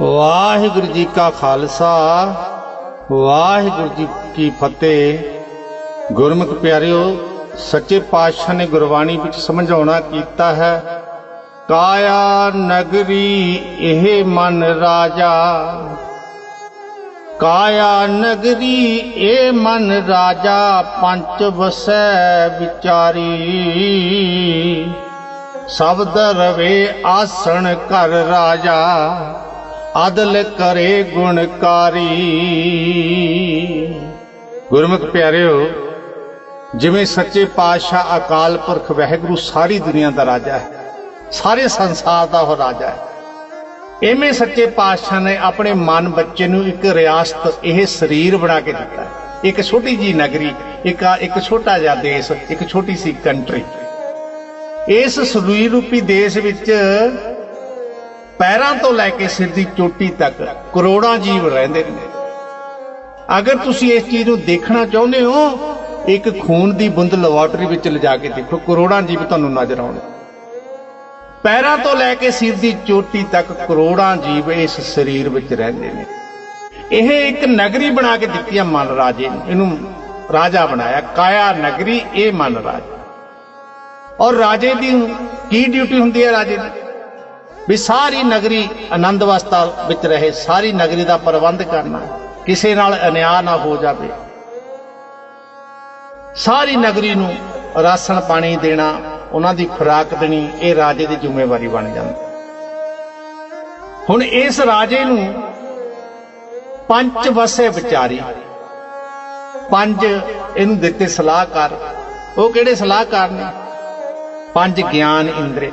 ਵਾਹਿਗੁਰੂ ਜੀ ਕਾ ਖਾਲਸਾ, ਵਾਹਿਗੁਰੂ ਜੀ ਕੀ ਫਤਿਹ। ਗੁਰਮੁਖ ਪਿਆਰਿਓ, ਸੱਚੇ ਪਾਤਸ਼ਾਹ ਨੇ ਗੁਰਬਾਣੀ ਵਿੱਚ ਸਮਝਾਉਣਾ ਕੀਤਾ ਹੈ, ਕਾਇਆ ਨਗਰੀ ਇਹ ਮਨ ਰਾਜਾ। ਕਾਇਆ ਨਗਰੀ ਇਹ ਮਨ ਰਾਜਾ, ਪੰਚ ਵਸੈ ਵਿਚਾਰੀ। ਸ਼ਬਦ ਰਵੇ ਆਸਣ ਕਰ ਰਾਜਾ। ਅਦਲ ਕਰੇ ਗੁਣਕਾਰੀ। ਗੁਰਮੁਖ ਪਿਆਰਿਓ, ਜਿਵੇਂ ਸੱਚੇ ਪਾਤਸ਼ਾਹ ਅਕਾਲ ਪੁਰਖ ਵਹਿਗੁਰੂ ਸਾਰੀ ਦੁਨੀਆ ਦਾ ਰਾਜਾ ਹੈ, ਸਾਰੇ ਸੰਸਾਰ ਦਾ ਉਹ ਰਾਜਾ ਹੈ। ਐਵੇਂ ਸੱਚੇ ਪਾਤਸ਼ਾਹ ਨੇ ਆਪਣੇ ਮਨ ਬੱਚੇ ਨੂੰ ਇੱਕ ਰਿਆਸਤ, ਇਹ ਸਰੀਰ ਬਣਾ ਕੇ ਦਿੱਤਾ ਇੱਕ ਛੋਟੀ ਜੀ ਨਗਰੀ, ਇੱਕ ਇੱਕ ਛੋਟਾ ਜਿਹਾ ਦੇਸ਼, ਇੱਕ ਛੋਟੀ ਸੀ ਕੰਟਰੀ ਇਸ ਸਰੀਰ ਰੂਪੀ ਦੇਸ਼ ਵਿੱਚ ਪੈਰਾਂ ਤੋਂ ਲੈ ਕੇ ਸਿਰ ਦੀ ਚੋਟੀ ਤੱਕ ਕਰੋੜਾਂ ਜੀਵ ਰਹਿੰਦੇ ਨੇ। ਅਗਰ ਤੁਸੀਂ ਇਸ ਚੀਜ਼ ਨੂੰ ਦੇਖਣਾ ਚਾਹੁੰਦੇ ਹੋ, ਇੱਕ ਖੂਨ ਦੀ ਬੂੰਦ ਲੈਬੋਰਟਰੀ ਵਿੱਚ ਲਿਜਾ ਕੇ ਦੇਖੋ, ਕਰੋੜਾਂ ਜੀਵ ਤੁਹਾਨੂੰ ਨਜ਼ਰ ਆਉਣਗੇ। ਪੈਰਾਂ ਤੋਂ ਲੈ ਕੇ ਸਿਰ ਦੀ ਚੋਟੀ ਤੱਕ ਕਰੋੜਾਂ ਜੀਵ ਇਸ ਸਰੀਰ ਵਿੱਚ ਰਹਿੰਦੇ ਨੇ। ਇਹ ਇੱਕ ਨਗਰੀ ਬਣਾ ਕੇ ਦਿੱਤੀ ਹੈ ਮਨ ਰਾਜੇ ਨੂੰ। ਇਹਨੂੰ ਰਾਜਾ ਬਣਾਇਆ। ਕਾਇਆ ਨਗਰੀ, ਇਹ ਮਨ ਰਾਜ। ਔਰ ਰਾਜੇ ਦੀ ਕੀ ਡਿਊਟੀ ਹੁੰਦੀ ਹੈ ਰਾਜੇ ਦੀ? ਵੀ ਸਾਰੀ ਨਗਰੀ ਆਨੰਦ ਅਵਸਥਾ ਵਿੱਚ ਰਹੇ, ਸਾਰੀ ਨਗਰੀ ਦਾ ਪ੍ਰਬੰਧ ਕਰਨਾ, ਕਿਸੇ ਨਾਲ ਅਨਿਆ ਨਾ ਹੋ ਜਾਵੇ। ਸਾਰੀ ਨਗਰੀ ਨੂੰ ਰਾਸ਼ਨ ਪਾਣੀ ਦੇਣਾ, ਉਹਨਾਂ ਦੀ ਖੁਰਾਕ ਦੇਣੀ, ਇਹ ਰਾਜੇ ਦੀ ਜ਼ਿੰਮੇਵਾਰੀ ਬਣ ਜਾਂਦੀ। ਹੁਣ ਇਸ ਰਾਜੇ ਨੂੰ ਪੰਜ ਵਸੇ ਵਿਚਾਰੀ, ਪੰਜ ਇਹਨੂੰ ਦਿੱਤੇ ਸਲਾਹਕਾਰ, ਉਹ ਕਿਹੜੇ ਸਲਾਹਕਾਰ ਨੇ? ਪੰਜ ਗਿਆਨ ਇੰਦਰੇ।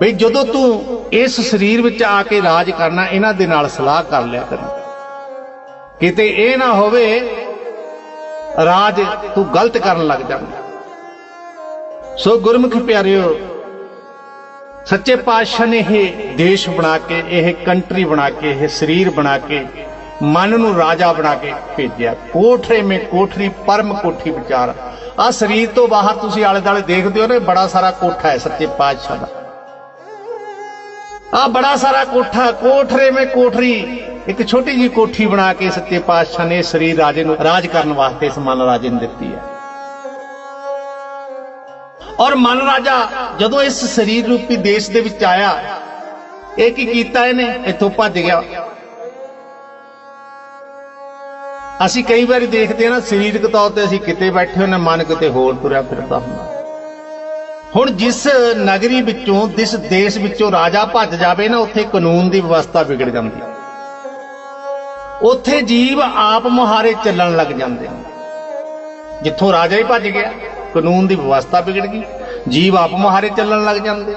ਬਈ ਜਦੋਂ ਤੂੰ ਇਸ ਸਰੀਰ ਵਿੱਚ ਆ ਕੇ ਰਾਜ ਕਰਨਾ, ਇਹਨਾਂ ਦੇ ਨਾਲ ਸਲਾਹ ਕਰ ਲਿਆ ਕਰ। ਕਿਤੇ ਇਹ ਨਾ ਹੋਵੇ, ਰਾਜ ਤੂੰ ਗਲਤ ਕਰਨ ਲੱਗ ਜਾਵੇਂ ਸੋ ਗੁਰਮੁਖ ਪਿਆਰਿਓ, ਸੱਚੇ ਪਾਤਸ਼ਾਹ ਨੇ ਇਹ ਦੇਸ਼ ਬਣਾ ਕੇ, ਇਹ ਕੰਟਰੀ ਬਣਾ ਕੇ, ਇਹ ਸਰੀਰ ਬਣਾ ਕੇ, ਮਨ ਨੂੰ ਰਾਜਾ ਬਣਾ ਕੇ ਭੇਜਿਆ। ਕੋਠਰੇ ਮੇ ਕੋਠਰੀ, ਪਰਮ ਕੋਠੀ ਵਿਚਾਰ। ਆ ਸਰੀਰ ਤੋਂ ਬਾਹਰ ਤੁਸੀਂ ਆਲੇ ਦਾਲੇ ਦੇਖਦੇ ਹੋ ਨਾ, ਬੜਾ ਸਾਰਾ ਕੋਠਾ ਹੈ ਸੱਚੇ ਪਾਤਸ਼ਾਹ ਦਾ। ਆ ਬੜਾ ਸਾਰਾ ਕੋਠਾ, ਕੋਠਰੇ ਮੇ ਕੋਠਰੀ। ਇੱਕ ਛੋਟੀ ਜੀ ਕੋਠੀ ਬਣਾ ਕੇ ਸੱਚੇ ਪਾਤਸ਼ਾਹ ਨੇ ਸਰੀਰ ਰਾਜੇ ਨੂੰ ਰਾਜ ਕਰਨ ਵਾਸਤੇ ਇਸ ਮਨ ਰਾਜੇ ਨੂੰ ਦਿੱਤੀ ਹੈ। ਔਰ ਮਨ ਰਾਜਾ ਜਦੋਂ ਇਸ ਸਰੀਰ ਰੂਪੀ ਦੇਸ਼ ਦੇ ਵਿੱਚ ਆਇਆ, ਇਹ ਕੀ ਕੀਤਾ ਇਹਨੇ? ਇੱਥੋਂ ਭੱਜ ਗਿਆ। ਅਸੀਂ ਕਈ ਵਾਰੀ ਦੇਖਦੇ ਹਾਂ ਨਾ, ਸਰੀਰਕ ਤੌਰ ਤੇ ਅਸੀਂ ਕਿਤੇ ਬੈਠੇ ਹੁੰਨੇ ਮਨ ਕਿਤੇ ਹੋਰ ਤੁਰਿਆ ਫਿਰਦਾ ਹੁੰਦਾ। ਹੁਣ ਜਿਸ ਨਗਰੀ ਵਿੱਚੋਂ, ਜਿਸ ਦੇਸ਼ ਵਿੱਚੋਂ ਰਾਜਾ ਭੱਜ ਜਾਵੇ ਨਾ, ਉੱਥੇ ਕਾਨੂੰਨ ਦੀ ਵਿਵਸਥਾ ਵਿਗੜ ਜਾਂਦੀ ਹੈ। ਉੱਥੇ ਜੀਵ ਆਪ ਮੁਹਾਰੇ ਚੱਲਣ ਲੱਗ ਜਾਂਦੇ ਨੇ ਜਿੱਥੋਂ ਰਾਜਾ ਹੀ ਭੱਜ ਗਿਆ, ਕਾਨੂੰਨ ਦੀ ਵਿਵਸਥਾ ਵਿਗੜ ਗਈ, ਜੀਵ ਆਪ ਮੁਹਾਰੇ ਚੱਲਣ ਲੱਗ ਜਾਂਦੇ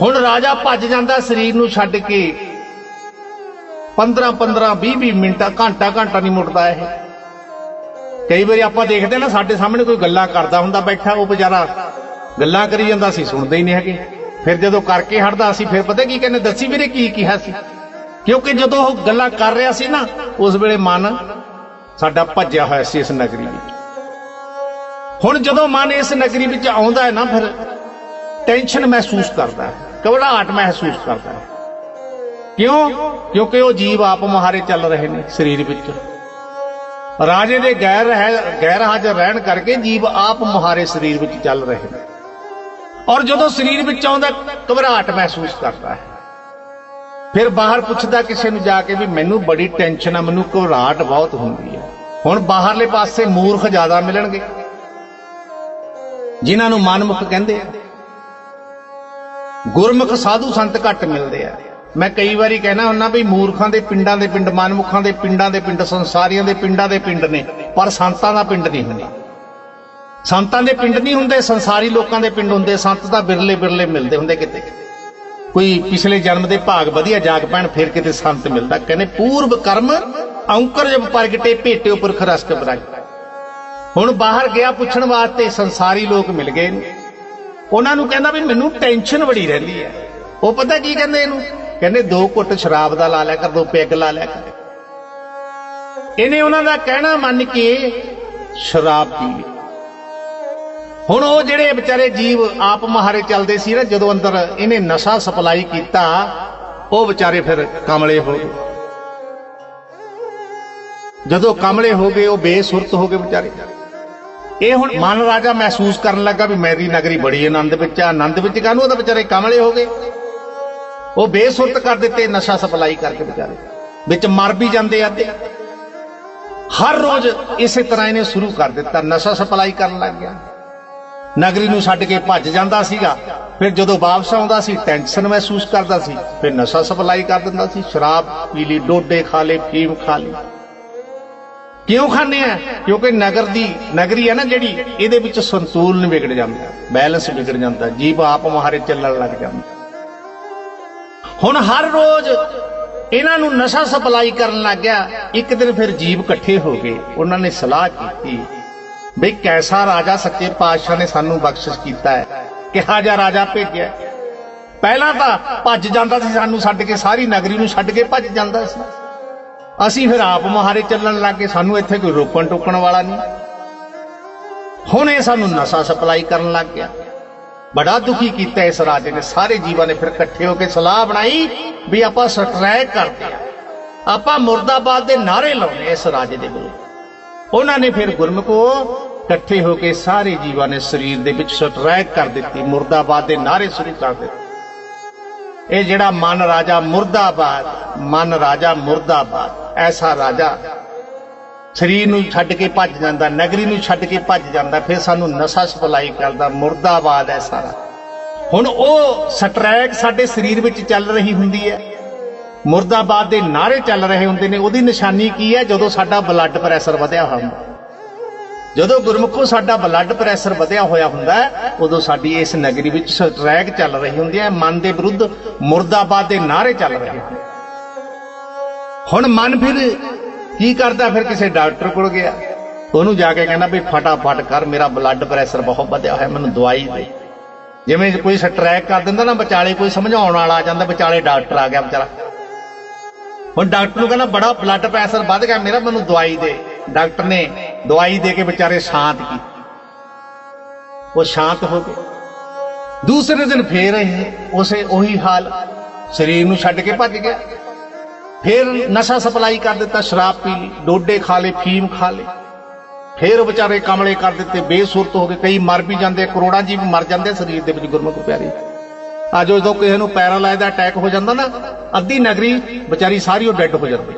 ਹੁਣ ਰਾਜਾ ਭੱਜ ਜਾਂਦਾ ਸਰੀਰ ਨੂੰ ਛੱਡ ਕੇ। 15 15 20 20 ਮਿੰਟਾਂ ਘੰਟਾ ਘੰਟਾ ਨਹੀਂ ਮੁੜਦਾ ਇਹ। ਕਈ ਵਾਰੀ ਆਪਾਂ ਦੇਖਦੇ ਨਾ, ਸਾਡੇ ਸਾਹਮਣੇ ਕੋਈ ਗੱਲਾਂ ਕਰਦਾ ਹੁੰਦਾ, ਬੈਠਾ, ਉਹ ਵਿਚਾਰਾ ਗੱਲਾਂ ਕਰੀ ਜਾਂਦਾ ਸੀ, ਸੁਣਦੇ ਹੀ ਨਹੀਂ ਹੈਗੇ। ਫਿਰ ਜਦੋਂ ਕਰਕੇ ਹਟਦਾ ਸੀ, ਫਿਰ ਪਤਾ ਕੀ ਕਹਿੰਦੇ, ਦੱਸੀ ਵੀਰੇ ਕੀ ਕਿਹਾ ਸੀ? ਕਿਉਂਕਿ ਜਦੋਂ ਉਹ ਗੱਲਾਂ ਕਰ ਰਿਹਾ ਸੀ ਨਾ, ਉਸ ਵੇਲੇ ਮਨ ਸਾਡਾ ਭੱਜਿਆ ਹੋਇਆ ਸੀ ਇਸ ਨਗਰੀ ਵਿੱਚ। ਹੁਣ ਜਦੋਂ ਮਨ ਇਸ ਨਗਰੀ ਵਿੱਚ ਆਉਂਦਾ ਹੈ ਨਾ, ਫਿਰ ਟੈਨਸ਼ਨ ਮਹਿਸੂਸ ਕਰਦਾ ਹੈ, ਘਬਰਾਹਟ ਮਹਿਸੂਸ ਕਰਦਾ ਹੈ। ਕਿਉਂ? ਕਿਉਂਕਿ ਉਹ ਜੀਵ ਆਪ ਮੁਹਾਰੇ ਚੱਲ ਰਹੇ ਨੇ ਸਰੀਰ ਵਿੱਚ। ਰਾਜੇ ਦੇ ਗੈਰ ਰਹਿ ਗੈਰ ਹਾਜ਼ਰ ਰਹਿਣ ਕਰਕੇ ਜੀਵ ਆਪ ਮੁਹਾਰੇ ਸਰੀਰ ਵਿੱਚ ਚੱਲ ਰਹੇ ਨੇ। ਔਰ ਜਦੋਂ ਸਰੀਰ ਵਿੱਚ ਆਉਂਦਾ, ਘਬਰਾਹਟ ਮਹਿਸੂਸ ਕਰਦਾ ਹੈ। ਫਿਰ ਬਾਹਰ ਪੁੱਛਦਾ ਕਿਸੇ ਨੂੰ ਜਾ ਕੇ ਵੀ ਮੈਨੂੰ ਬੜੀ ਟੈਨਸ਼ਨ ਆ, ਮੈਨੂੰ ਘਬਰਾਹਟ ਬਹੁਤ ਹੁੰਦੀ ਹੈ। ਹੁਣ ਬਾਹਰਲੇ ਪਾਸੇ ਮੂਰਖ ਜ਼ਿਆਦਾ ਮਿਲਣਗੇ। ਜਿਨ੍ਹਾਂ ਨੂੰ ਮਨਮੁਖ ਕਹਿੰਦੇ ਆ। ਗੁਰਮੁਖ ਸਾਧੂ ਸੰਤ ਘੱਟ ਮਿਲਦੇ ਆ। ਮੈਂ ਕਈ ਵਾਰੀ ਕਹਿਣਾ ਹੁੰਨਾ ਵੀ ਮੂਰਖਾਂ ਦੇ ਪਿੰਡਾਂ ਦੇ ਪਿੰਡ, ਮਨਮੁਖਾਂ ਦੇ ਪਿੰਡਾਂ ਦੇ ਪਿੰਡ, ਸੰਸਾਰੀਆਂ ਦੇ ਪਿੰਡਾਂ ਦੇ ਪਿੰਡ ਨੇ, ਪਰ ਸੰਤਾਂ ਦਾ ਪਿੰਡ ਨਹੀਂ ਹੁੰਦਾ। ਸੰਤਾਂ ਦੇ ਪਿੰਡ ਨਹੀਂ ਹੁੰਦੇ, ਸੰਸਾਰੀ ਲੋਕਾਂ ਦੇ ਪਿੰਡ ਹੁੰਦੇ, ਸੰਤ ਤਾਂ ਬਿਰਲੇ ਬਿਰਲੇ ਮਿਲਦੇ ਹੁੰਦੇ ਕਿਤੇ। ਕੋਈ ਪਿਛਲੇ ਜਨਮ ਦੇ ਭਾਗ ਵਧੀਆ ਜਾਗ ਪੈਣ, ਫਿਰ ਕਿਤੇ ਸੰਤ ਮਿਲਦਾ। ਕਹਿੰਦੇ ਪੂਰਬ ਕਰਮ ਔਂਕਰ ਜਬ ਪ੍ਰਗਟੇ, ਭੇਟੇ ਉਪਰ ਖਰਸਕ ਬਰਾਈ ਹੁਣ ਬਾਹਰ ਗਿਆ ਪੁੱਛਣ ਵਾਸਤੇ ਸੰਸਾਰੀ ਲੋਕ ਮਿਲ ਗਏ ਨੇ। ਉਹਨਾਂ ਨੂੰ ਕਹਿੰਦਾ ਵੀ ਮੈਨੂੰ ਟੈਨਸ਼ਨ ਬੜੀ ਰਹਿੰਦੀ ਹੈ। ਉਹ ਪਤਾ ਕੀ ਕਹਿੰਦੇ ਇਹਨੂੰ? ਕਹਿੰਦੇ ਦੋ ਘੁੱਟ ਸ਼ਰਾਬ ਦਾ ਲਾ ਲਿਆ ਕਰ, ਦੋ ਪੈਗ ਲਾ ਲਿਆ ਕਰ। ਇਹਨੇ ਉਹਨਾਂ ਦਾ ਕਹਿਣਾ ਮੰਨ ਕੇ ਸ਼ਰਾਬ ਪੀ ਲਈ। ਹੁਣ ਉਹ ਜਿਹੜੇ ਵਿਚਾਰੇ ਜੀਵ ਆਪ ਮਹਾਰੇ ਚੱਲਦੇ ਸੀ ਨਾ, ਜਦੋਂ ਅੰਦਰ ਇਹਨੇ ਨਸ਼ਾ ਸਪਲਾਈ ਕੀਤਾ, ਉਹ ਵਿਚਾਰੇ ਫਿਰ ਕਮਲੇ ਹੋ ਗਏ। ਜਦੋਂ ਕਮਲੇ ਹੋ ਗਏ, ਉਹ ਬੇਸੁਰਤ ਹੋ ਗਏ ਵਿਚਾਰੇ। ਇਹ ਹੁਣ ਮਨ ਰਾਜਾ ਮਹਿਸੂਸ ਕਰਨ ਲੱਗਾ ਵੀ ਮੇਰੀ ਨਗਰੀ ਬੜੀ ਆਨੰਦ ਵਿੱਚ ਆ, ਆਨੰਦ ਵਿੱਚ ਕਾਹਨੂੰ ਉਹਦਾ ਵਿਚਾਰੇ ਕਮਲੇ ਹੋ ਗਏ? ਉਹ ਬੇਸੁਰਤ ਕਰ ਦਿੱਤੇ, ਨਸ਼ਾ ਸਪਲਾਈ ਕਰਕੇ ਵਿਚਾਰੇ। ਵਿੱਚ ਮਰ ਵੀ ਜਾਂਦੇ ਆਦੇ ਹਰ ਰੋਜ਼ ਇਸੇ ਤਰ੍ਹਾਂ ਇਹਨੇ ਸ਼ੁਰੂ ਕਰ ਦਿੱਤਾ, ਨਸ਼ਾ ਸਪਲਾਈ ਕਰਨ ਲੱਗ ਗਿਆ। ਨਗਰੀ ਨੂੰ ਛੱਡ ਕੇ ਭੱਜ ਜਾਂਦਾ ਸੀਗਾ, ਫਿਰ ਜਦੋਂ ਵਾਪਸ ਆਉਂਦਾ ਸੀ, ਟੈਨਸ਼ਨ ਮਹਿਸੂਸ ਕਰਦਾ ਸੀ, ਫਿਰ ਨਸ਼ਾ ਸਪਲਾਈ ਕਰ ਦਿੰਦਾ ਸੀ, ਸ਼ਰਾਬ ਪੀ ਲਈ, ਡੋਡੇ ਖਾ ਲਏ, ਫੀਮ ਖਾ ਲਈ। ਕਿਉਂ ਖਾਂਦੇ ਆ? ਕਿਉਂਕਿ ਨਗਰ ਦੀ, ਨਗਰੀ ਹੈ ਨਾ ਜਿਹੜੀ, ਇਹਦੇ ਵਿੱਚ ਸੰਤੁਲਨ ਵਿਗੜ ਜਾਂਦਾ, ਬੈਲੈਂਸ ਵਿਗੜ ਜਾਂਦਾ ਜੀਵ ਆਪ ਮਹਾਰੇ ਚੱਲਣ ਲੱਗ ਜਾਂਦਾ। ਹੁਣ ਹਰ ਰੋਜ਼ ਇਹਨਾਂ ਨੂੰ ਨਸ਼ਾ ਸਪਲਾਈ ਕਰਨ ਲੱਗ ਗਿਆ ਇੱਕ ਦਿਨ ਫਿਰ ਜੀਵ ਇਕੱਠੇ ਹੋ ਗਏ। ਉਹਨਾਂ ਨੇ ਸਲਾਹ ਕੀਤੀ ਬਈ ਕੈਸਾ ਰਾਜਾ ਸੱਚੇ ਪਾਤਸ਼ਾਹ ਨੇ ਸਾਨੂੰ ਬਖਸ਼ਿਸ਼ ਕੀਤਾ ਹੈ। ਕਿਹਾ ਜਾ ਰਾਜਾ ਭੇਜਿਆ। ਪਹਿਲਾਂ ਤਾਂ ਭੱਜ ਜਾਂਦਾ ਸੀ ਸਾਨੂੰ ਛੱਡ ਕੇ, ਸਾਰੀ ਨਗਰੀ ਨੂੰ ਛੱਡ ਕੇ ਭੱਜ ਜਾਂਦਾ ਸੀ। ਅਸੀਂ ਫਿਰ ਆਪ ਮਹਾਰੇ ਚੱਲਣ ਲੱਗੇ, ਸਾਨੂੰ ਇੱਥੇ ਕੋਈ ਰੋਕਣ ਟੋਕਣ ਵਾਲਾ ਨਹੀਂ। ਹੁਣ ਇਹ ਸਾਨੂੰ ਨਸ਼ਾ ਸਪਲਾਈ ਕਰਨ ਲੱਗ ਗਿਆ। ਬੜਾ ਦੁਖੀ ਕੀਤਾ ਇਸ ਰਾਜੇ ਨੇ। ਸਾਰੇ ਜੀਵਾਂ ਨੇ ਫਿਰ ਇਕੱਠੇ ਹੋ ਕੇ ਸਲਾਹ ਬਣਾਈ ਵੀ ਆਪਾਂ ਸਟ੍ਰੈਕ ਕਰਦੇ ਆ ਆਪਾਂ ਮੁਰਦਾਬਾਦ ਦੇ ਨਾਰੇ ਲਾਉਣੇ ਇਸ ਰਾਜੇ ਦੇ ਵਿਰੁੱਧ ਉਹਨਾਂ ਨੇ ਫਿਰ ਗੁਰਮੁਖੋ ਇਕੱਠੇ ਹੋ ਕੇ ਸਾਰੇ ਜੀਵਾਂ ਨੇ ਸਰੀਰ ਦੇ ਵਿੱਚ ਸਟ੍ਰੈਕ ਕਰ ਦਿੱਤੀ। ਮੁਰਦਾਬਾਦ ਦੇ ਨਾਰੇ ਸ਼ੁਰੂ ਕਰ ਦਿੱਤੇ। ਇਹ ਜਿਹੜਾ ਮਨ ਰਾਜਾ ਮੁਰਦਾਬਾਦ, ਮਨ ਰਾਜਾ ਮੁਰਦਾਬਾਦ, ਐਸਾ ਰਾਜਾ ਸਰੀਰ ਨੂੰ ਛੱਡ ਕੇ ਭੱਜ ਜਾਂਦਾ, ਨਗਰੀ ਨੂੰ ਛੱਡ ਕੇ ਭੱਜ ਜਾਂਦਾ, ਫਿਰ ਸਾਨੂੰ ਨਸ਼ਾ ਸਪਲਾਈ ਕਰਦਾ, ਮੁਰਦਾਬਾਦ ਹੈ ਸਾਰਾ। ਹੁਣ ਉਹ ਸਟ੍ਰੈਕ ਸਾਡੇ ਸਰੀਰ ਵਿੱਚ ਚੱਲ ਰਹੀ ਹੁੰਦੀ ਹੈ। ਮੁਰਦਾਬਾਦ ਦੇ ਨਾਰੇ ਚੱਲ ਰਹੇ ਹੁੰਦੇ ਨੇ, ਉਹਦੀ ਨਿਸ਼ਾਨੀ ਕੀ ਹੈ? ਜਦੋਂ ਸਾਡਾ ਬਲੱਡ ਪ੍ਰੈਸ਼ਰ ਵਧਿਆ ਹੋਇਆ ਹੁੰਦਾ। ਜਦੋਂ ਗੁਰਮੁਖੋ ਸਾਡਾ ਬਲੱਡ ਪ੍ਰੈਸ਼ਰ ਵਧਿਆ ਹੋਇਆ ਹੁੰਦਾ, ਉਦੋਂ ਸਾਡੀ ਇਸ ਨਗਰੀ ਵਿੱਚ ਸਟ੍ਰੈਕ ਚੱਲ ਰਹੀ ਹੁੰਦੀ ਹੈ। ਮਨ ਦੇ ਵਿਰੁੱਧ ਮੁਰਦਾਬਾਦ ਦੇ ਨਾਰੇ ਚੱਲ ਰਹੇ ਹੁੰਦੇ। ਹੁਣ ਮਨ ਫਿਰ ਕੀ ਕਰਦਾ ਫਿਰ ਕਿਸੇ ਡਾਕਟਰ ਕੋਲ ਗਿਆ? ਉਹਨੂੰ ਜਾ ਕੇ ਕਹਿੰਦਾ ਵੀ ਫਟਾਫਟ ਕਰ, ਮੇਰਾ ਬਲੱਡ ਪ੍ਰੈਸ਼ਰ ਬਹੁਤ ਵਧਿਆ ਹੋਇਆ, ਮੈਨੂੰ ਦਵਾਈ ਦੇ। ਜਿਵੇਂ ਕੋਈ ਸਟ੍ਰੈਕ ਕਰ ਦਿੰਦਾ ਨਾ, ਵਿਚਾਲੇ ਕੋਈ ਸਮਝਾਉਣ ਵਾਲਾ ਆ ਜਾਂਦਾ, ਵਿਚਾਲੇ ਡਾਕਟਰ ਆ ਗਿਆ ਵਿਚਾਰਾ। ਹੁਣ ਡਾਕਟਰ ਨੂੰ ਕਹਿੰਦਾ, ਬੜਾ ਬਲੱਡ ਪ੍ਰੈਸ਼ਰ ਵੱਧ ਗਿਆ, ਮੇਰਾ ਮੈਨੂੰ ਦਵਾਈ ਦੇ। ਡਾਕਟਰ ਨੇ ਦਵਾਈ ਦੇ ਕੇ ਵਿਚਾਰੇ ਸ਼ਾਂਤ ਕੀ ਉਹ ਸ਼ਾਂਤ ਹੋ ਗਏ। ਦੂਸਰੇ ਦਿਨ ਫੇਰ ਇਹ ਉਸੇ ਉਹੀ ਹਾਲ, ਸਰੀਰ ਨੂੰ ਛੱਡ ਕੇ ਭੱਜ ਗਿਆ। ਫਿਰ ਨਸ਼ਾ ਸਪਲਾਈ ਕਰ ਦਿੱਤਾ, ਸ਼ਰਾਬ ਪੀ ਲਈ, ਡੋਡੇ ਖਾ ਲਏ, ਫੀਮ ਖਾ ਲਏ। ਫਿਰ ਵਿਚਾਰੇ ਕਮਲੇ ਕਰ ਦਿੱਤੇ, ਬੇਸੁਰਤ ਹੋ ਗਏ, ਕਈ ਮਰ ਵੀ ਜਾਂਦੇ ਕਰੋੜਾਂ ਜੀਵ ਮਰ ਜਾਂਦੇ ਸਰੀਰ ਦੇ ਵਿੱਚ ਗੁਰਮੁਖ ਪਿਆਰੇ। ਅੱਜ ਜਦੋਂ ਕਿਸੇ ਨੂੰ ਪੈਰਾਲਾਈਜ਼ ਦਾ ਅਟੈਕ ਹੋ ਜਾਂਦਾ ਨਾ, ਅੱਧੀ ਨਗਰੀ ਵਿਚਾਰੀ ਸਾਰੀ ਉਹ ਡੈੱਡ ਹੋ ਜਾਂਦੀ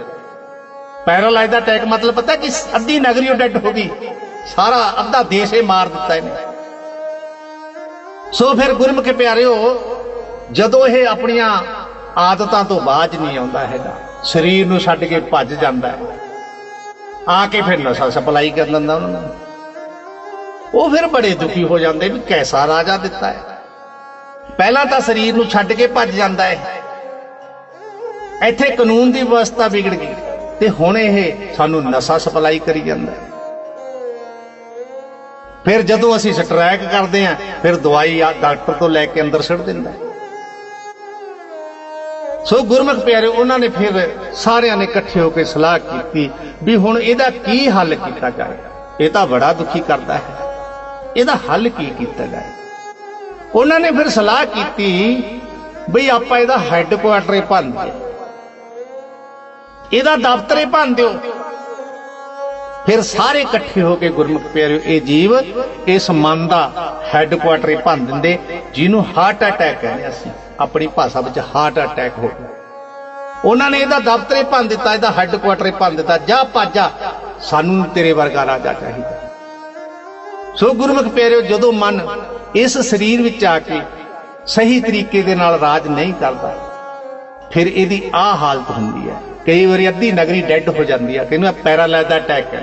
ਪੈਰਾਲਾਈਜ਼ ਦਾ ਅਟੈਕ ਮਤਲਬ ਪਤਾ ਕਿ ਅੱਧੀ ਨਗਰੀ ਉਹ ਡੈੱਡ ਹੋ ਗਈ। ਸਾਰਾ ਅੱਧਾ ਦੇਸ਼ ਹੀ ਮਾਰ ਦਿੱਤਾ ਇਹਨੇ। ਸੋ ਫਿਰ ਗੁਰਮੁਖ ਪਿਆਰਿਓ, ਜਦੋਂ ਇਹ ਆਪਣੀਆਂ ਆਦਤਾਂ ਤੋਂ ਬਾਜ ਨਹੀਂ ਆਉਂਦਾ ਹੈਗਾ ਸਰੀਰ ਨੂੰ ਛੱਡ ਕੇ ਭੱਜ ਜਾਂਦਾ ਆ ਕੇ ਫਿਰ ਨਸ਼ਾ ਸਪਲਾਈ ਕਰ ਲੈਂਦਾ ਉਹਨਾਂ ਨੂੰ। ਉਹ ਫਿਰ ਬੜੇ ਦੁਖੀ ਹੋ ਜਾਂਦੇ ਵੀ ਕੈਸਾ ਰਾਜਾ ਦਿੱਤਾ ਹੈ। ਪਹਿਲਾਂ ਤਾਂ ਸਰੀਰ ਨੂੰ ਛੱਡ ਕੇ ਭੱਜ ਜਾਂਦਾ ਹੈ। ਇੱਥੇ ਕਾਨੂੰਨ ਦੀ ਵਿਵਸਥਾ ਵਿਗੜ ਗਈ ਤੇ ਹੁਣ ਇਹ ਸਾਨੂੰ ਨਸ਼ਾ ਸਪਲਾਈ ਕਰੀ ਜਾਂਦਾ ਹੈ। ਫਿਰ ਜਦੋਂ ਅਸੀਂ ਸਟ੍ਰੈਕ ਕਰਦੇ ਆਂ ਫਿਰ ਦਵਾਈ ਆ ਡਾਕਟਰ ਤੋਂ ਲੈ ਕੇ ਅੰਦਰ ਛੱਡ ਦਿੰਦਾ ਹੈ। ਸੋ ਗੁਰਮੁਖ ਪਿਆਰੇ, ਉਹਨਾਂ ਨੇ ਫਿਰ ਸਾਰਿਆਂ ਨੇ ਇਕੱਠੇ ਹੋ ਕੇ ਸਲਾਹ ਕੀਤੀ ਵੀ ਹੁਣ ਇਹਦਾ ਕੀ ਹੱਲ ਕੀਤਾ ਜਾਏ। ਇਹ ਤਾਂ ਬੜਾ ਦੁਖੀ ਕਰਦਾ ਹੈ। ਇਹਦਾ ਹੱਲ ਕੀ ਕੀਤਾ ਜਾਏ? ਉਹਨਾਂ ਨੇ ਫਿਰ ਸਲਾਹ ਕੀਤੀ ਬਈ ਆਪਾਂ ਇਹਦਾ ਹੈੱਡਕੁਆਟਰ ਹੀ ਭੰਨ ਦਿਓ। ਇਹਦਾ ਦਫ਼ਤਰ ਹੀ ਭੰਨ ਦਿਓ। ਫਿਰ ਸਾਰੇ ਇਕੱਠੇ ਹੋ ਕੇ ਗੁਰਮੁਖ ਪਿਆਰਿਓ, ਇਹ ਜੀਵ ਇਸ ਮਨ ਦਾ ਹੈੱਡਕੁਆਟਰ ਭੰਨ ਦਿੰਦੇ, ਜਿਹਨੂੰ ਹਾਰਟ ਅਟੈਕ ਕਹਿੰਦੇ ਅਸੀਂ। ਆਪਣੀ ਭਾਸ਼ਾ ਵਿੱਚ ਹਾਰਟ ਅਟੈਕ ਹੋ ਗਿਆ। ਉਹਨਾਂ ਨੇ ਇਹਦਾ ਦਫ਼ਤਰ ਭੰਨ ਦਿੱਤਾ, ਇਹਦਾ ਹੈੱਡਕੁਆਟਰ ਭੰਨ ਦਿੱਤਾ। ਜਾ ਪਾਜਾ ਸਾਨੂੰ ਤੇਰੇ ਵਰਗਾ ਰਾਜਾ ਚਾਹੀਦਾ। ਸੋ ਗੁਰਮੁਖ ਪਿਆਰਿਓ, ਜਦੋਂ ਮਨ ਇਸ ਸਰੀਰ ਵਿੱਚ ਆ ਕੇ ਸਹੀ ਤਰੀਕੇ ਦੇ ਨਾਲ ਰਾਜ ਨਹੀਂ ਕਰਦਾ, ਫਿਰ ਇਹਦੀ ਆ ਹਾਲਤ ਹੁੰਦੀ ਹੈ। ਕਈ ਵਾਰੀ ਅੱਧੀ ਨਗਰੀ ਡੈੱਡ ਹੋ ਜਾਂਦੀ ਹੈ ਕਿਹਨੂੰ ਪੈਰਾਲਾਈਜ਼ ਦਾ ਅਟੈਕ ਹੈ।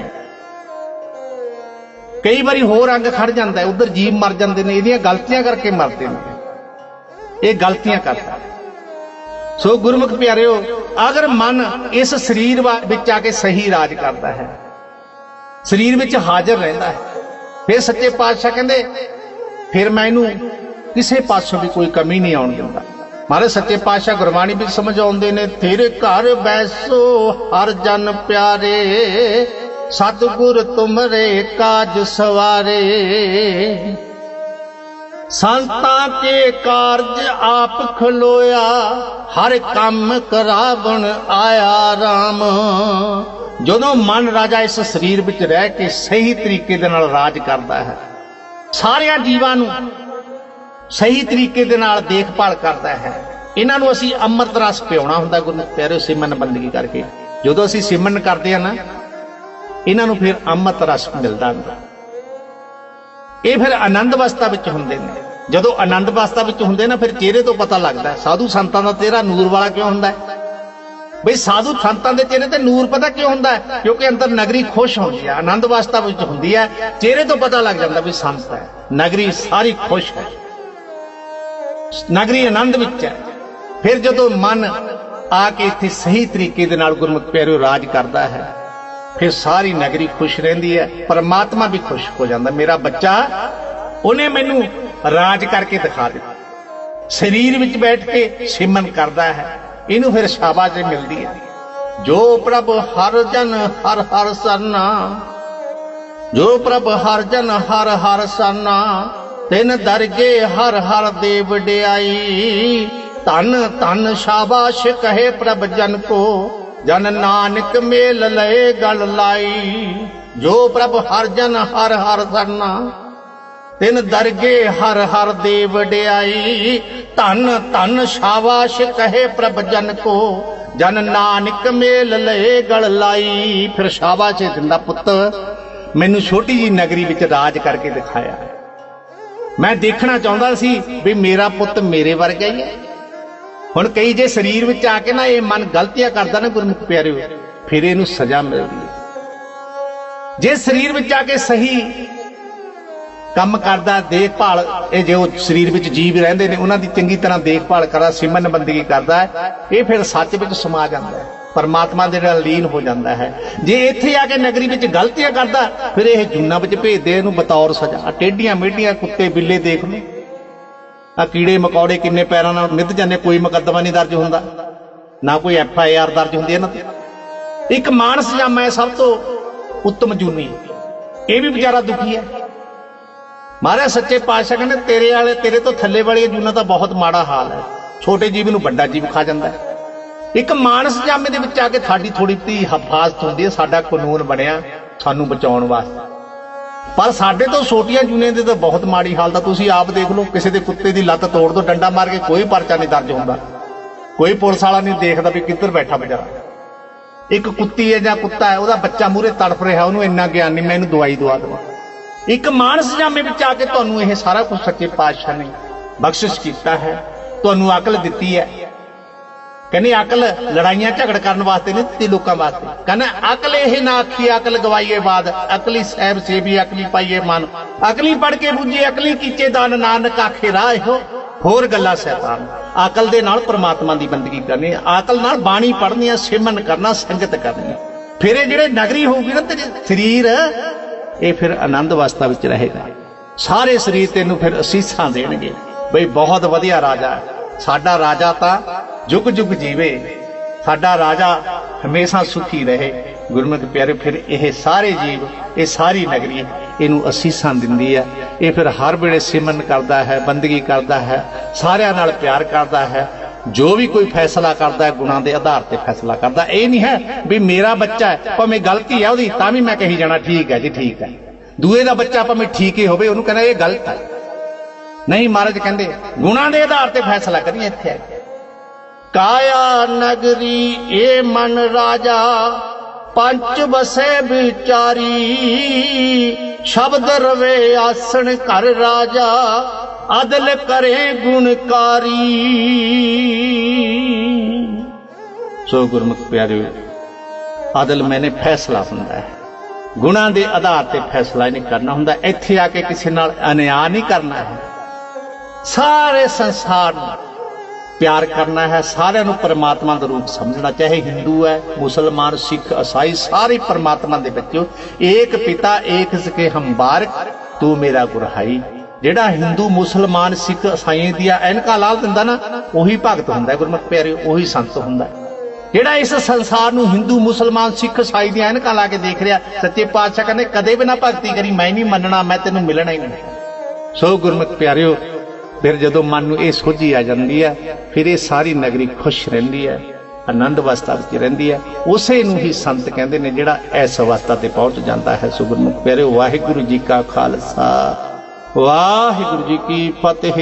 ਕਈ ਵਾਰੀ ਹੋਰ ਅੰਗ ਖੜ ਜਾਂਦਾ ਹੈ, ਉਧਰ ਜੀਵ ਮਰ ਜਾਂਦੇ ਨੇ, ਇਹਦੀਆਂ ਗਲਤੀਆਂ ਕਰਕੇ ਮਰਦੇ ਨੇ। ਇਹ ਗਲਤੀਆਂ ਕਰਦਾ ਸੋ ਗੁਰਮੁਖ ਪਿਆਰਿਓ, ਅਗਰ ਮਨ ਇਸ ਸਰੀਰ ਵਿੱਚ ਆ ਕੇ ਸਹੀ ਰਾਜ ਕਰਦਾ ਹੈ, ਸਰੀਰ ਵਿੱਚ ਹਾਜ਼ਰ ਰਹਿੰਦਾ ਹੈ, ਫਿਰ ਸੱਚੇ ਪਾਤਸ਼ਾਹ ਕਹਿੰਦੇ, ਫਿਰ ਮੈਂ ਇਹਨੂੰ ਕਿਸੇ ਪਾਸੋਂ ਵੀ ਕੋਈ ਕਮੀ ਨਹੀਂ ਆਉਣ ਦਿੰਦਾ। ਮਹਾਰਾਜ ਸੱਚੇ ਪਾਤਸ਼ਾਹ ਗੁਰਬਾਣੀ ਵਿੱਚ ਸਮਝਾਉਂਦੇ ਨੇ, ਤੇਰੇ ਘਰ ਬੈਸੋ ਹਰ ਜਨ ਪਿਆਰੇ, ਸਤਿਗੁਰ ਤੁਮਰੇ ਕਾਜ ਸਵਾਰੇ। ਸੰਤਾਂ ਕੇ ਕਾਰਜ ਆਪ ਖਲੋਇਆ, ਹਰ ਕੰਮ ਕਰਾਵਣ ਆਇਆ RAM ਜਦੋਂ ਮਨ ਰਾਜਾ ਇਸ ਸਰੀਰ ਵਿੱਚ ਰਹਿ ਕੇ ਸਹੀ ਤਰੀਕੇ ਦੇ ਨਾਲ ਰਾਜ ਕਰਦਾ ਹੈ, ਸਾਰਿਆਂ ਜੀਵਾਂ ਨੂੰ ਸਹੀ ਤਰੀਕੇ ਦੇ ਨਾਲ ਦੇਖਭਾਲ ਕਰਦਾ ਹੈ। ਇਹਨਾਂ ਨੂੰ ਅਸੀਂ ਅੰਮ੍ਰਿਤ ਰਸ ਪਿਉਣਾ ਹੁੰਦਾ, ਗੁਰੂ ਪਿਆਰੇ ਸਿਮਨ ਬੰਦਗੀ ਕਰਕੇ। ਜਦੋਂ ਅਸੀਂ ਸਿਮਨ ਕਰਦੇ ਆ ਨਾ, ਇਹਨਾਂ ਨੂੰ ਫਿਰ ਅੰਮ੍ਰਿਤ ਰਸ ਮਿਲਦਾ ਹੁੰਦਾ। ਇਹ ਫਿਰ ਆਨੰਦ ਅਵਸਥਾ ਵਿੱਚ ਹੁੰਦੇ ਨੇ। ਜਦੋਂ ਆਨੰਦ ਅਵਸਥਾ ਵਿੱਚ ਹੁੰਦੇ ਨਾ, ਫਿਰ ਚਿਹਰੇ ਤੋਂ ਪਤਾ ਲੱਗਦਾ ਸਾਧੂ ਸੰਤਾਂ ਦਾ ਚਿਹਰਾ ਨੂਰ ਵਾਲਾ ਕਿਉਂ ਹੁੰਦਾ ਹੈ? ਬਈ ਸਾਧੂ ਸੰਤਾਂ ਦੇ ਚਿਹਰੇ ਤੇ ਨੂਰ ਪਤਾ ਕਿਉਂ ਹੁੰਦਾ ਹੈ? ਕਿਉਂਕਿ ਅੰਦਰ ਨਗਰੀ ਖੁਸ਼ ਹੁੰਦੀ ਹੈ, ਆਨੰਦ ਅਵਸਥਾ ਵਿੱਚ ਹੁੰਦੀ ਹੈ, ਚਿਹਰੇ ਤੋਂ ਪਤਾ ਲੱਗ ਜਾਂਦਾ ਵੀ ਸੰਤ ਹੈ। ਨਗਰੀ ਸਾਰੀ ਖੁਸ਼ ਹੈ। ਨਗਰੀ ਆਨੰਦ ਵਿੱਚ ਹੈ। ਫਿਰ ਜਦੋਂ ਮਨ ਆ ਕੇ ਇੱਥੇ ਸਹੀ ਤਰੀਕੇ ਦੇ ਨਾਲ ਗੁਰਮੁਖ ਪਿਆਰਿਓ ਰਾਜ ਕਰਦਾ ਹੈ, ਫਿਰ ਸਾਰੀ ਨਗਰੀ ਖੁਸ਼ ਰਹਿੰਦੀ ਹੈ, ਪਰਮਾਤਮਾ ਵੀ ਖੁਸ਼ ਹੋ ਜਾਂਦਾ। ਮੇਰਾ ਬੱਚਾ ਉਹਨੇ ਮੈਨੂੰ ਰਾਜ ਕਰਕੇ ਦਿਖਾ ਦਿੱਤਾ। ਸਰੀਰ ਵਿੱਚ ਬੈਠ ਕੇ ਸਿਮਨ ਕਰਦਾ ਹੈ, ਇਹਨੂੰ ਫਿਰ ਸ਼ਾਬਾਸ਼ ਮਿਲਦੀ ਹੈ। ਜੋ ਪ੍ਰਭ ਹਰ ਜਨ ਹਰ ਹਰ ਸਰਨਾ ਜੋ ਪ੍ਰਭ ਹਰ ਜਨ ਹਰ ਹਰ ਸਰਨਾ ਤਿਨ ਦਰਗੇ ਹਰ ਹਰ ਦੇ ਵਡਿਆਈ ਧਨ ਧਨ ਸ਼ਾਬਾਸ਼ ਕਹੇ ਪ੍ਰਭ ਜਨ ਕੋ, ਜਨ ਨਾਨਕ ਮੇਲ ਲਏ ਗਲ ਲਾਈ। ਜੋ ਪ੍ਰਭ ਹਰ ਜਨ ਹਰ ਹਰ ਸਰਨਾ, ਤਿਨ ਦਰਗੇ ਹਰ ਹਰ ਦੇ ਵਡਿਆਈ ਧਨ ਧਨ ਸ਼ਾਬਾਸ਼ ਕਹੇ ਪ੍ਰਭ ਜਨ ਕੋ, ਜਨ ਨਾਨਕ ਮੇਲ ਲਏ ਗਲ ਲਾਈ। ਫਿਰ ਸ਼ਾਬਾਸ਼ ਦਿੰਦਾ ਪੁੱਤ, ਮੈਨੂੰ ਛੋਟੀ ਜੀ ਨਗਰੀ ਵਿੱਚ ਰਾਜ ਕਰਕੇ ਦਿਖਾਇਆ। ਮੈਂ ਦੇਖਣਾ ਚਾਹੁੰਦਾ ਸੀ ਵੀ ਮੇਰਾ ਪੁੱਤ ਮੇਰੇ ਵਰਗਾ ਹੀ ਹੈ। ਹੁਣ ਕਈ ਜੇ ਸਰੀਰ ਵਿੱਚ ਆ ਕੇ ਨਾ ਇਹ ਮਨ ਗਲਤੀਆਂ ਕਰਦਾ ਨਾ ਗੁਰਮੁਖ ਪਿਆਰਿਓ, ਫਿਰ ਇਹਨੂੰ ਸਜ਼ਾ ਮਿਲਦੀ ਹੈ। ਜੇ ਸਰੀਰ ਵਿੱਚ ਆ ਕੇ ਸਹੀ ਕੰਮ ਕਰਦਾ, ਦੇਖਭਾਲ, ਇਹ ਜੋ ਸਰੀਰ ਵਿੱਚ ਜੀਵ ਰਹਿੰਦੇ ਨੇ, ਉਹਨਾਂ ਦੀ ਚੰਗੀ ਤਰ੍ਹਾਂ ਦੇਖਭਾਲ ਕਰਦਾ ਸਿਮਰਨ ਬੰਦਗੀ ਕਰਦਾ ਇਹ ਫਿਰ ਸੱਚ ਵਿੱਚ ਸਮਾ ਜਾਂਦਾ ਹੈ। ਪਰਮਾਤਮਾ ਦੇ ਨਾਲ ਲੀਨ ਹੋ ਜਾਂਦਾ ਹੈ। ਜੇ ਇੱਥੇ ਆ ਕੇ ਨਗਰੀ ਵਿੱਚ ਗਲਤੀਆਂ ਕਰਦਾ, ਫਿਰ ਇਹ ਜੁਨਾ ਵਿੱਚ ਭੇਜਦੇ ਇਹਨੂੰ ਬਤੌਰ ਸਜ਼ਾ। ਆ ਟੇਡੀਆਂ ਮੇਡੀਆਂ ਕੁੱਤੇ ਬਿੱਲੇ ਦੇਖ ਲਓ। ਆ ਕੀੜੇ ਮਕੌੜੇ ਕਿੰਨੇ ਪੈਰਾਂ ਨਾਲ ਨਿੱਧ ਜਾਂਦੇ, ਕੋਈ ਮੁਕੱਦਮਾ ਨਹੀਂ ਦਰਜ ਹੁੰਦਾ। ਨਾ ਕੋਈ ਐਫ ਆਈ ਆਰ ਦਰਜ ਹੁੰਦੀ ਇਹਨਾਂ ਤੇ। ਇੱਕ ਮਾਨਸ ਜਾਮਾ ਹੈ ਸਭ ਤੋਂ ਉੱਤਮ ਜੂਨੀ। ਇਹ ਵੀ ਵਿਚਾਰਾ ਦੁਖੀ ਹੈ। ਮਹਾਰਾਜ, ਸੱਚੇ ਪਾਤਸ਼ਾਹ ਕਹਿੰਦੇ, ਤੇਰੇ ਵਾਲੇ, ਤੇਰੇ ਤੋਂ ਥੱਲੇ ਵਾਲੀਆਂ ਜੂਨਾਂ ਦਾ ਬਹੁਤ ਮਾੜਾ ਹਾਲ ਹੈ। ਛੋਟੇ ਜੀਵ ਨੂੰ ਵੱਡਾ ਜੀਵ ਖਾ ਜਾਂਦਾ ਹੈ। ਇੱਕ ਮਾਨਸ ਜਾਮੇ ਦੇ ਵਿੱਚ ਆ ਕੇ ਸਾਡੀ ਥੋੜੀ ਤੀ ਹਫਾਜ਼ਤ ਹੁੰਦੀ ਹੈ, ਸਾਡਾ ਕਾਨੂੰਨ ਬਣਿਆ ਸਾਨੂੰ ਬਚਾਉਣ ਵਾਸਤੇ। ਪਰ ਸਾਡੇ ਤੋਂ ਛੋਟੀਆਂ ਜੂਨੇ ਦੇ ਤਾਂ ਬਹੁਤ ਮਾੜੀ ਹਾਲਤ ਆ, ਤੁਸੀਂ ਆਪ ਦੇਖ ਲਓ, ਕਿਸੇ ਦੇ ਕੁੱਤੇ ਦੀ ਲੱਤ ਤੋੜ ਦੋ, ਡੰਡਾ ਮਾਰ ਕੇ ਕੋਈ ਪਰਚਾ ਨਹੀਂ ਦਰਜ ਹੁੰਦਾ। ਕੋਈ ਪੁਲਿਸ ਵਾਲਾ ਨਹੀਂ ਦੇਖਦਾ ਵੀ ਕਿੱਧਰ ਬੈਠਾ ਵਿਚਾਰਾ। ਇੱਕ ਕੁੱਤੀ ਹੈ ਜਾਂ ਕੁੱਤਾ ਹੈ, ਉਹਦਾ ਬੱਚਾ ਮੂਰੇ ਤੜਫ ਰਿਹਾ, ਉਹਨੂੰ ਇੰਨਾ ਗਿਆਨ ਨਹੀਂ, ਮੈਂ ਇਹਨੂੰ ਦਵਾਈ ਦਵਾ ਦੇਵਾਂ। ਇੱਕ ਮਾਨਸ ਜਾਮੇ ਵਿੱਚ ਆ ਕੇ ਤੁਹਾਨੂੰ ਇਹ ਸਾਰਾ ਕੁਝ ਸੱਚੇ ਪਾਤਸ਼ਾਹ ਨੇ ਬਖਸ਼ਿਸ਼ ਕੀਤਾ ਹੈ, ਤੁਹਾਨੂੰ ਅਕਲ ਦਿੱਤੀ ਹੈ। ਕਹਿੰਦੇ, ਅਕਲ ਲੜਾਈਆਂ ਝਗੜ ਕਰਨ ਵਾਸਤੇ ਨਹੀਂ ਦਿੱਤੀ ਲੋਕਾਂ ਵਾਸਤੇ। ਕਹਿੰਦਾ, ਅਕਲ ਇਹ ਨਾ ਆਖੀ, ਅਕਲ ਗਵਾਈਏ ਬਾਦ, ਅਕਲੀ ਸਹਿਬ ਸੇ ਅਕਲੀ ਪਾਈਏ ਮਨ। ਅਕਲੀ ਪੜ ਕੇ ਬੁੱਝੇ, ਅਕਲੀ ਕੀਚੇ ਦਾਨ, ਨਾਨਕ ਆਖੇ ਰਾਹ ਇਹੋ। ਹੋਰ ਗੱਲਾਂ ਸੈਤਾਨ। ਅਕਲ ਦੇ ਨਾਲ ਪ੍ਰਮਾਤਮਾ ਦੀ ਬੰਦਗੀ ਕਰਨੀ, ਅਕਲ ਨਾਲ ਬਾਣੀ ਪੜ੍ਹਨੀ ਆ ਸਿਮਰਨ ਕਰਨਾ, ਸੰਗਤ ਕਰਨੀ। ਫਿਰ ਇਹ ਜਿਹੜੇ ਨਗਰੀ ਹੋਊਗੀ ਨਾ, ਤੇ ਸਰੀਰ, ਇਹ ਫਿਰ ਆਨੰਦ ਅਵਸਥਾ ਵਿੱਚ ਰਹੇਗਾ। ਸਾਰੇ ਸਰੀਰ ਤੈਨੂੰ ਫਿਰ ਅਸੀਸਾਂ ਦੇਣਗੇ। ਬਈ ਬਹੁਤ ਵਧੀਆ ਰਾਜਾ ਹੈ। ਸਾਡਾ ਰਾਜਾ ਤਾਂ ਜੁਗ ਜੁਗ ਜੀਵੇ। ਸਾਡਾ ਰਾਜਾ ਹਮੇਸ਼ਾ ਸੁਖੀ ਰਹੇ। ਗੁਰਮੁਖ ਪਿਆਰੇ, ਫਿਰ ਇਹ ਸਾਰੇ ਜੀਵ, ਇਹ ਸਾਰੀ ਨਗਰੀ, ਇਹਨੂੰ ਅਸੀਸਾਂ ਦਿੰਦੀ ਹੈ। ਇਹ ਫਿਰ ਹਰ ਵੇਲੇ ਸਿਮਰਨ ਕਰਦਾ ਹੈ, ਬੰਦਗੀ ਕਰਦਾ ਹੈ, ਸਾਰਿਆਂ ਨਾਲ ਪਿਆਰ ਕਰਦਾ ਹੈ। ਜੋ ਵੀ ਕੋਈ ਫੈਸਲਾ ਕਰਦਾ ਹੈ, ਗੁਣਾਂ ਦੇ ਆਧਾਰ ਤੇ ਫੈਸਲਾ ਕਰਦਾ। ਇਹ ਨਹੀਂ ਹੈ ਵੀ ਮੇਰਾ ਬੱਚਾ ਹੈ, ਭਾਵੇਂ ਗਲਤੀ ਹੈ ਉਹਦੀ, ਤਾਂ ਵੀ ਮੈਂ ਕਹੀ ਜਾਣਾ, ਠੀਕ ਹੈ ਜੀ, ਠੀਕ ਹੈ। ਦੂਏ ਦਾ ਬੱਚਾ ਭਾਵੇਂ ਠੀਕ ਹੀ ਹੋਵੇ, ਉਹਨੂੰ ਕਹਿੰਦਾ ਇਹ ਗਲਤ ਹੈ। ਨਹੀਂ ਮਹਾਰਾਜ ਕਹਿੰਦੇ, ਗੁਣਾਂ ਦੇ ਆਧਾਰ ਤੇ ਫੈਸਲਾ ਕਰੀਏ ਇੱਥੇ। ਆ ਕਾਇਆ ਨਗਰੀ ਏ ਮਨ ਰਾਜਾ ਪੰਜ ਵਸੇ ਵਿਚਾਰੀ। ਸ਼ਬਦ ਰਵੇ ਆਸਣ ਘਰ ਰਾਜਾ, ਅਦਲ ਕਰੇ ਗੁਣਕਾਰੀ। ਸੋ ਗੁਰਮੁਖ ਪਿਆਰਿਓ, ਅਦਲ ਮੈਨੇ ਫੈਸਲਾ ਹੁੰਦਾ ਹੈ। ਗੁਣਾਂ ਦੇ ਆਧਾਰ ਤੇ ਫੈਸਲਾ ਨਹੀਂ ਕਰਨਾ ਹੁੰਦਾ ਇੱਥੇ ਆ ਕੇ ਕਿਸੇ ਨਾਲ ਅਨਿਆਂ ਨਹੀਂ ਕਰਨਾ ਹੈ। ਸਾਰੇ ਸੰਸਾਰ ਨੂੰ ਪਿਆਰ ਕਰਨਾ ਹੈ, ਸਾਰਿਆਂ ਨੂੰ ਪਰਮਾਤਮਾ ਦਾ ਰੂਪ ਸਮਝਣਾ, ਚਾਹੇ ਹਿੰਦੂ ਹੈ, ਮੁਸਲਮਾਨ, ਸਿੱਖ ਈਸਾਈ ਸਾਰੇ ਪਰਮਾਤਮਾ ਦੇ ਬੱਚਿਓ, ਏਕ ਪਿਤਾ, ਏਕ ਸਕੇ ਹਮ ਤੂੰ ਮੇਰਾ ਗੁਰਹਾਈ। ਜਿਹੜਾ ਹਿੰਦੂ, ਮੁਸਲਮਾਨ, ਸਿੱਖ ਈਸਾਈ ਦੀਆਂ ਐਨਕਾਂ ਲਾਲ ਦਿੰਦਾ ਨਾ, ਉਹੀ ਭਗਤ ਹੁੰਦਾ ਹੈ, ਗੁਰਮਤਿ ਪਿਆਰੇ ਉਹੀ ਸੰਤ ਹੁੰਦਾ ਹੈ। ਜਿਹੜਾ ਇਸ ਸੰਸਾਰ ਨੂੰ ਹਿੰਦੂ, ਮੁਸਲਮਾਨ, ਸਿੱਖ ਈਸਾਈ ਦੀਆਂ ਐਨਕਾਂ ਲਾ ਕੇ ਦੇਖ ਰਿਹਾ, ਸੱਚੇ ਪਾਤਸ਼ਾਹ ਕਹਿੰਦੇ, ਕਦੇ ਵੀ ਨਾ ਭਗਤੀ ਕਰੀ, ਮੈਂ ਨਹੀਂ ਮੰਨਣਾ, ਮੈਂ ਤੈਨੂੰ ਮਿਲਣਾ ਹੀ ਨਹੀਂ। ਸੋ ਗੁਰਮੁਖ ਪਿਆਰਿਓ ਫਿਰ ਜਦੋਂ ਮਨ ਨੂੰ ਇਹ ਸੋਝੀ ਆ ਜਾਂਦੀ ਹੈ ਫਿਰ ਇਹ ਸਾਰੀ ਨਗਰੀ ਖੁਸ਼ ਰਹਿੰਦੀ ਹੈ ਆਨੰਦ ਅਵਸਥਾ ਵਿੱਚ ਰਹਿੰਦੀ ਹੈ ਉਸੇ ਨੂੰ ਹੀ ਸੰਤ ਕਹਿੰਦੇ ਨੇ ਜਿਹੜਾ ਇਸ ਅਵਸਥਾ ਤੇ ਪਹੁੰਚ ਜਾਂਦਾ ਹੈ ਸੁਗਰਮੁਖ। ਪਿਆਰੇ ਵਾਹਿਗੁਰੂ ਜੀ ਕਾ ਖਾਲਸਾ। ਵਾਹਿਗੁਰੂ ਜੀ ਕੀ ਫਤਿਹ।